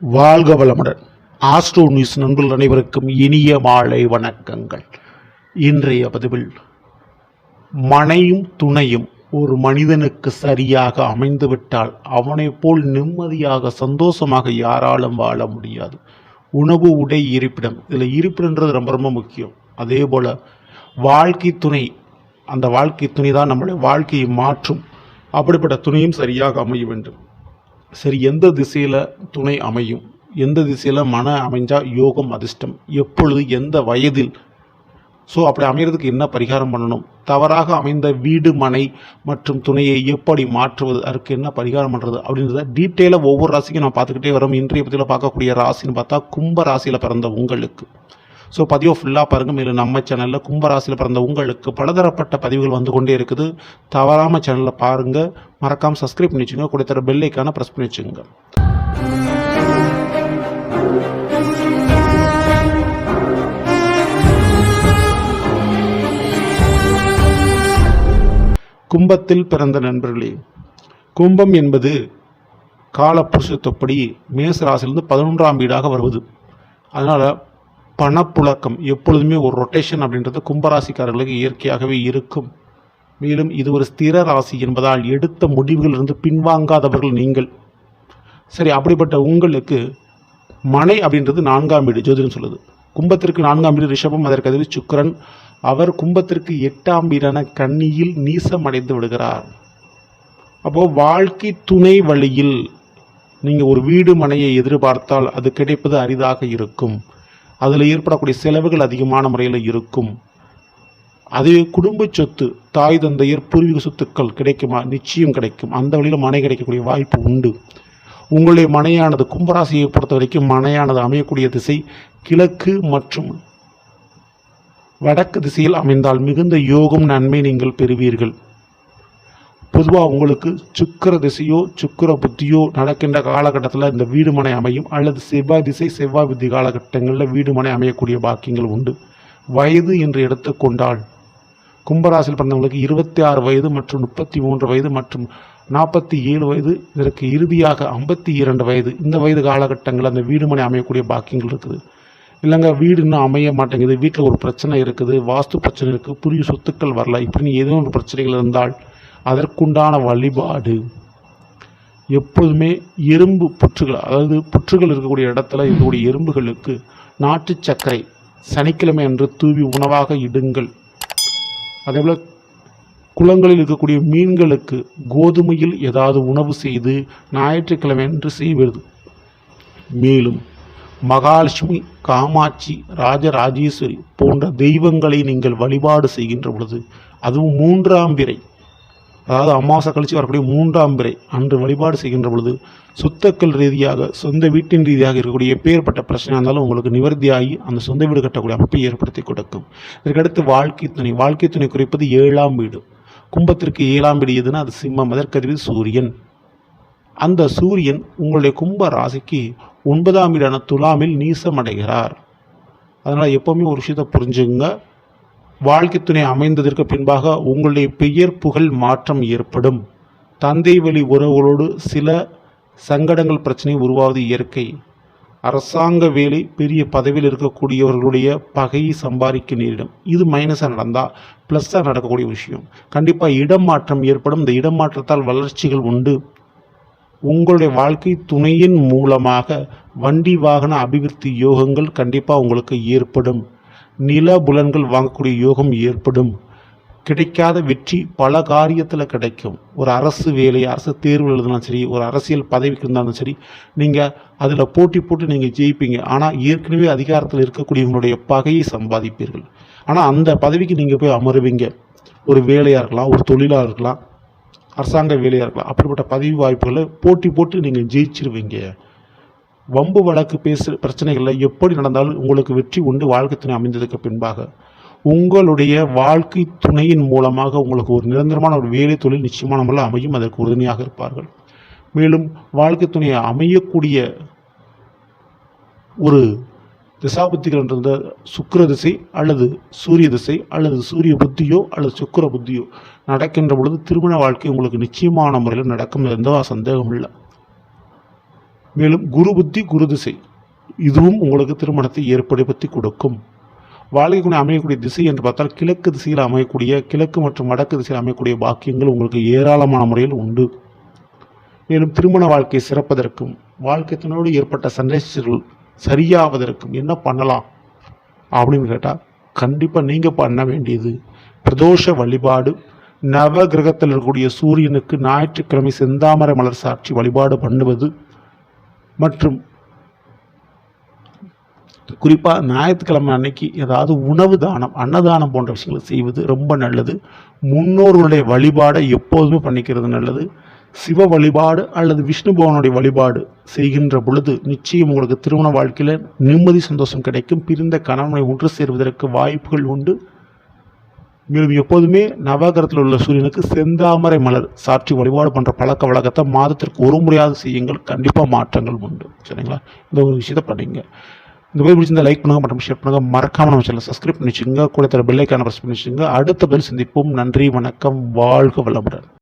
வாழ்க வளமுடன். Astro news நண்பர்கள் அனைவருக்கும் இனிய மாலை வணக்கங்கள். இன்றைய பதிவில் மனையும் துணையும் ஒரு மனிதனுக்கு சரியாக அமைந்துவிட்டால் அவனைப் போல் நிம்மதியாக சந்தோஷமாக யாராலும் வாழ முடியாது. உணவு உடை இருப்பிடம் இதில் இருப்பிடன்றது ரொம்ப ரொம்ப முக்கியம். அதே போல் வாழ்க்கை துணை அந்த வாழ்க்கை துணை தான் நம்மளுடைய வாழ்க்கையை மாற்றும். அப்படிப்பட்ட துணையும் சரியாக அமைய வேண்டும். சரி எந்த திசையில் துணை அமையும்? எந்த திசையில் மன அமைஞ்சால் யோகம் அதிர்ஷ்டம்? எப்பொழுது எந்த வயதில்? ஸோ அப்படி அமைகிறதுக்கு என்ன பரிகாரம் பண்ணணும்? தவறாக அமைந்த வீடு மனை மற்றும் துணையை எப்படி மாற்றுவது? அதற்கு என்ன பரிகாரம் பண்ணுறது அப்படின்றத டீட்டெயிலாக ஒவ்வொரு ராசிக்கும் நான் பார்த்துக்கிட்டே வரோம். இன்றைய பற்றியில் பார்க்கக்கூடிய ராசின்னு பார்த்தா கும்ப ராசியில் பிறந்த உங்களுக்கு. ஸோ பதிவை ஃபுல்லாக பாருங்கள் மேலும் நம்ம சேனலில் கும்பராசியில் பிறந்த உங்களுக்கு பலதரப்பட்ட பதிவுகள் வந்து கொண்டே இருக்குது. தவறாமல் சேனலில் பாருங்கள் மறக்காமல் சப்ஸ்கிரைப் பண்ணி வச்சுங்க கூட தர பெல் ப்ரெஸ் பண்ணி வச்சுங்க கும்பத்தில் பிறந்த நண்பர்களே கும்பம் என்பது காலப்புருஷத்தப்படி மேச ராசியிலிருந்து பதினொன்றாம் வீடாக வருவது. அதனால் பணப்புழக்கம் எப்பொழுதுமே ஒரு ரொட்டேஷன் அப்படின்றது கும்பராசிக்காரர்களுக்கு இயற்கையாகவே இருக்கும். மேலும் இது ஒரு ஸ்திர ராசி என்பதால் எடுத்த முடிவுகளிலிருந்து பின்வாங்காதவர்கள் நீங்கள். சரி அப்படிப்பட்ட உங்களுக்கு மனை அப்படின்றது நான்காம் வீடு ஜோதிடம் சொல்லுது. கும்பத்திற்கு நான்காம் வீடு ரிஷபம் அதற்கு அதில் அவர் கும்பத்திற்கு எட்டாம் வீடான கன்னியில் நீசம் அடைந்து விடுகிறார். அப்போது வாழ்க்கை துணை வழியில் நீங்கள் ஒரு வீடு மனையை எதிர்பார்த்தால் அது கிடைப்பது அரிதாக இருக்கும். அதில் ஏற்படக்கூடிய செலவுகள் அதிகமான முறையில் இருக்கும். அதே குடும்ப சொத்து தாய் தந்தையர் பூர்வீக சொத்துக்கள் கிடைக்குமா? நிச்சயம் கிடைக்கும். அந்த வழியில் மனை கிடைக்கக்கூடிய வாய்ப்பு உண்டு. உங்களுடைய மனையானது கும்பராசியை பொறுத்த வரைக்கும் மனையானது அமையக்கூடிய திசை கிழக்கு மற்றும் வடக்கு திசையில் அமைந்தால் மிகுந்த யோகம் நன்மை நீங்கள் பெறுவீர்கள். பொதுவாக உங்களுக்கு சுக்கிர திசையோ சுக்கிர புத்தியோ நடக்கின்ற காலகட்டத்தில் இந்த வீடு மனை அமையும். அல்லது செவ்வாய் திசை செவ்வாய் புத்தி காலகட்டங்களில் வீடு மனை அமையக்கூடிய பாக்கியங்கள் உண்டு. வயது என்று எடுத்துக்கொண்டால் கும்பராசியில் பிறந்தவங்களுக்கு இருபத்தி ஆறு வயது மற்றும் முப்பத்தி மூன்று வயது மற்றும் நாற்பத்தி ஏழு வயது இதற்கு இறுதியாக ஐம்பத்தி இரண்டு வயது. இந்த வயது காலகட்டங்களில் அந்த வீடு மனை அமையக்கூடிய பாக்கியங்கள் இருக்குது. இல்லைங்க வீடு இன்னும் அமைய மாட்டேங்குது. வீட்டில் ஒரு பிரச்சனை இருக்குது. வாஸ்து பிரச்சனை இருக்குது புரிய சொத்துக்கள் வரல. இப்படின்னு ஏதோ ஒரு பிரச்சனைகள் இருந்தால் அதற்குண்டான வழிபாடு. எப்போதுமே எறும்பு புற்றுகள் அதாவது புற்றுகள் இருக்கக்கூடிய இடத்துல இருக்கக்கூடிய எறும்புகளுக்கு நாட்டு சர்க்கரை சனிக்கிழமை அன்று தூவி உணவாக இடுங்கள். அதேபோல் குளங்களில் இருக்கக்கூடிய மீன்களுக்கு கோதுமையில் ஏதாவது உணவு செய்து ஞாயிற்றுக்கிழமை அன்று செய்வது. மேலும் மகாலட்சுமி காமாட்சி ராஜராஜேஸ்வரி போன்ற தெய்வங்களை நீங்கள் வழிபாடு செய்கின்ற பொழுது அதுவும் மூன்றாம் பிறை அதாவது அமாவாசை கழிச்சு வரக்கூடிய மூன்றாம் பிறை அன்று வழிபாடு செய்கின்ற பொழுது சொத்துக்கள் ரீதியாக சொந்த வீட்டின் ரீதியாக இருக்கக்கூடிய எப்பேற்பட்ட பிரச்சனையாக இருந்தாலும் உங்களுக்கு நிவர்த்தியாகி அந்த சொந்த வீடு கட்டக்கூடிய அமைப்பை ஏற்படுத்தி கொடுக்கும். இதற்கடுத்து வாழ்க்கை துணை வாழ்க்கை துணை குறிப்பது ஏழாம் வீடு. கும்பத்திற்கு ஏழாம் வீடு எதுனா அது சிம்மம் அதற்கதிவு சூரியன். அந்த சூரியன் உங்களுடைய கும்ப ராசிக்கு ஒன்பதாம் வீடான துலாமில் நீசமடைகிறார். அதனால் எப்போவுமே ஒரு விஷயத்தை புரிஞ்சுங்க வாழ்க்கை துணை அமைந்ததற்கு பின்பாக உங்களுடைய பெயர் புகழ் மாற்றம் ஏற்படும். தந்தை வழி உறவுகளோடு சில சங்கடங்கள் பிரச்சனை உருவாவது இயற்கை. அரசாங்க வேலை பெரிய பதவியில் இருக்கக்கூடியவர்களுடைய பகையை சம்பாதிக்க நேரிடும். இது மைனஸாக நடந்தால் ப்ளஸ்ஸாக நடக்கக்கூடிய விஷயம். கண்டிப்பாக இடம் மாற்றம் ஏற்படும். இந்த இடம் மாற்றத்தால் வளர்ச்சிகள் உண்டு. உங்களுடைய வாழ்க்கை துணையின் மூலமாக வண்டி வாகன அபிவிருத்தி யோகங்கள் கண்டிப்பாக உங்களுக்கு ஏற்படும். நில புலன்கள் வாங்கக்கூடிய யோகம் ஏற்படும். கிடைக்காத வெற்றி பல காரியத்தில் கிடைக்கும். ஒரு அரசு வேலை அரசு தேர்வு எழுதினாலும் சரி ஒரு அரசியல் பதவிக்கு இருந்தாலும் சரி நீங்கள் அதில் போட்டி போட்டு நீங்கள் ஜெயிப்பீங்க. ஆனால் ஏற்கனவே அதிகாரத்தில் இருக்கக்கூடியவங்களுடைய பகையை சம்பாதிப்பீர்கள். ஆனால் அந்த பதவிக்கு நீங்கள் போய் அமருவீங்க. ஒரு வேலையாக இருக்கலாம் ஒரு தொழிலாக இருக்கலாம் அரசாங்க வேலையாக இருக்கலாம் அப்படிப்பட்ட பதவி வாய்ப்புகளை போட்டி போட்டு நீங்கள் ஜெயிச்சிருவீங்க. வம்பு வழக்கு பேசு பிரச்சனைகளில் எப்படி நடந்தாலும் உங்களுக்கு வெற்றி உண்டு வாழ்க்கை துணை அமைந்ததுக்கு பின்பாக. உங்களுடைய வாழ்க்கை துணையின் மூலமாக உங்களுக்கு ஒரு நிரந்தரமான ஒரு வேலை தொழில் நிச்சயமான முறையில் அமையும் அதற்கு உறுதுணையாக இருப்பார்கள். மேலும் வாழ்க்கை துணையை அமையக்கூடிய ஒரு திசாபுத்திகள் என்ற சுக்கிர திசை அல்லது சூரிய திசை அல்லது சூரிய புத்தியோ அல்லது சுக்கிர புத்தியோ நடக்கின்ற பொழுது திருமண வாழ்க்கை உங்களுக்கு நிச்சயமான முறையில் நடக்கும் எந்த சந்தேகம் இல்லை. மேலும் குரு புத்தி குரு திசை. இதுவும் உங்களுக்கு திருமணத்தை ஏற்படுத்தி கொடுக்கும். வாழ்க்கைக்குடி அமையக்கூடிய திசை என்று பார்த்தால் கிழக்கு திசையில் அமையக்கூடிய கிழக்கு மற்றும் வடக்கு திசையில் அமையக்கூடிய பாக்கியங்கள் உங்களுக்கு ஏராளமான முறையில் உண்டு. மேலும் திருமண வாழ்க்கை சிறப்பதற்கும் வாழ்க்கைத்தினோடு ஏற்பட்ட சந்தேகங்கள் சரியாவதற்கும் என்ன பண்ணலாம் அப்படின்னு கேட்டால் கண்டிப்பாக நீங்கள் பண்ண வேண்டியது. பிரதோஷ வழிபாடு. நவ கிரகத்தில் இருக்கக்கூடிய சூரியனுக்கு ஞாயிற்றுக்கிழமை செந்தாமரை மலர் சாட்சி வழிபாடு பண்ணுவது. மற்றும் குறிப்பாக ஞாயிற்றுக்கிழமை அன்னைக்கு ஏதாவது உணவு தானம் அன்னதானம் போன்ற விஷயங்களை செய்வது ரொம்ப நல்லது. முன்னோர்களுடைய வழிபாடை எப்போதுமே பண்ணிக்கிறது நல்லது. சிவ வழிபாடு அல்லது விஷ்ணு பகவானுடைய வழிபாடு செய்கின்ற பொழுது நிச்சயம் உங்களுக்கு திருமண வாழ்க்கையில் நிம்மதி சந்தோஷம் கிடைக்கும். பிரிந்த கணவனை ஒன்று சேர்வதற்கு வாய்ப்புகள் உண்டு. மேலும் எப்போதுமே நவகரத்தில் உள்ள சூரியனுக்கு செந்தாமரை மலர் சாட்சி வழிபாடு பண்ணுற பழக்க வழக்கத்தை மாதத்திற்கு ஒரு முறையாவது செய்யுங்கள். கண்டிப்பாக மாற்றங்கள் உண்டு. சரிங்களா? இந்த ஒரு விஷயத்தை பண்ணிங்க இந்த மாதிரி பிடிச்சிருந்தா லைக் பண்ணுங்கள் மற்றும் ஷேர் பண்ணுங்கள் மறக்காமல் நம்ம சேனல் சப்ஸ்கிரைப் பண்ணி வச்சுங்க கூட தர பெல்லைக்கான ப்ரெஸ் பண்ணி வச்சுங்க அடுத்த பதில் சந்திப்போம். நன்றி வணக்கம். வாழ்க வளமுடன்.